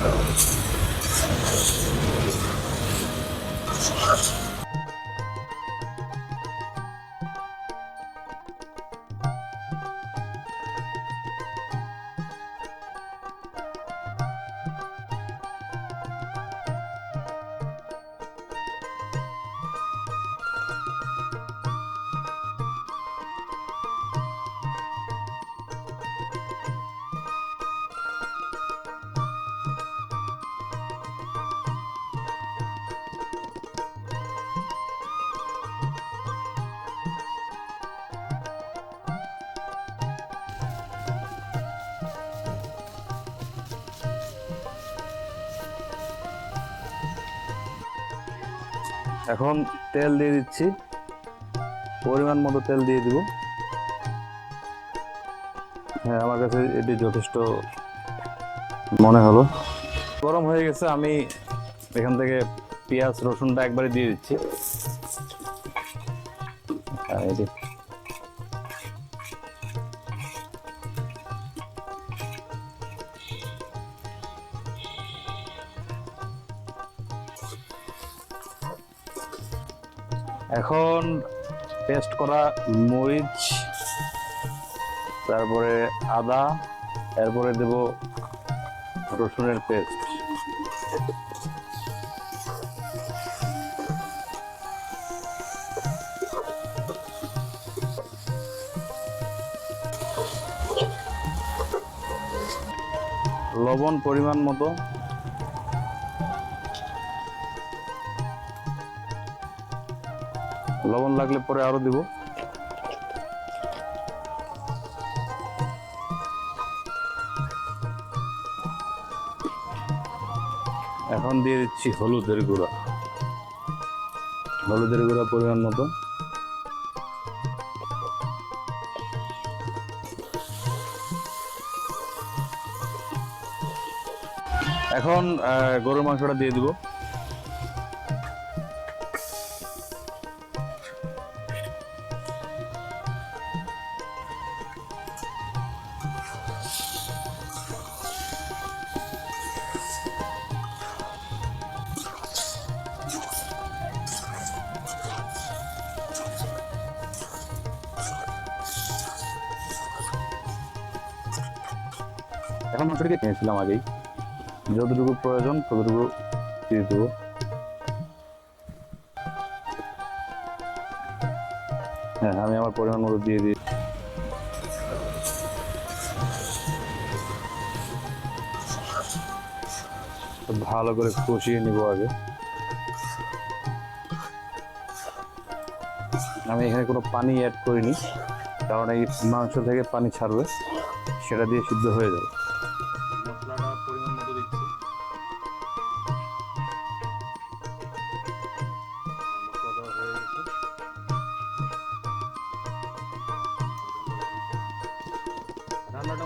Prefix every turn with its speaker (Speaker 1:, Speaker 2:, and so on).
Speaker 1: Oh. এখন তেল দিয়ে দিচ্ছি। পরিমাণ মতো তেল দিয়ে দিব। হ্যাঁ আমার কাছে এটি যথেষ্ট মনে হলো। গরম হয়ে গেছে, আমি এখান থেকে পেঁয়াজ, রসুনটা একবারে দিয়ে দিচ্ছি। এখন পেস্ট করা মরিচ তারপরে আদা এরপরে দেব রসুনের পেস্ট লবণ পরিমাণ মতো লবণ লাগলে পরে আরও দিব। এখন দিয়ে দিচ্ছি হলুদের গুঁড়া। হলুদের গুঁড়া পরিমাণ মতো। এখন গরুর মাংসটা দিয়ে দিব। এখন মাংসটিকে কিনেছিলাম আগেই। যতটুকু প্রয়োজন, ততটুকু দিয়ে দেবো। হ্যাঁ আমি আমার পরিমাণ মতো দিয়ে দিই। ভালো করে কষিয়ে নিব আগে। আমি এখানে কোনো পানি অ্যাড করিনি, কারণ এই মাংস থেকে পানি ছাড়বে, সেটা দিয়ে সিদ্ধ হয়ে যাবে। রান্নাটা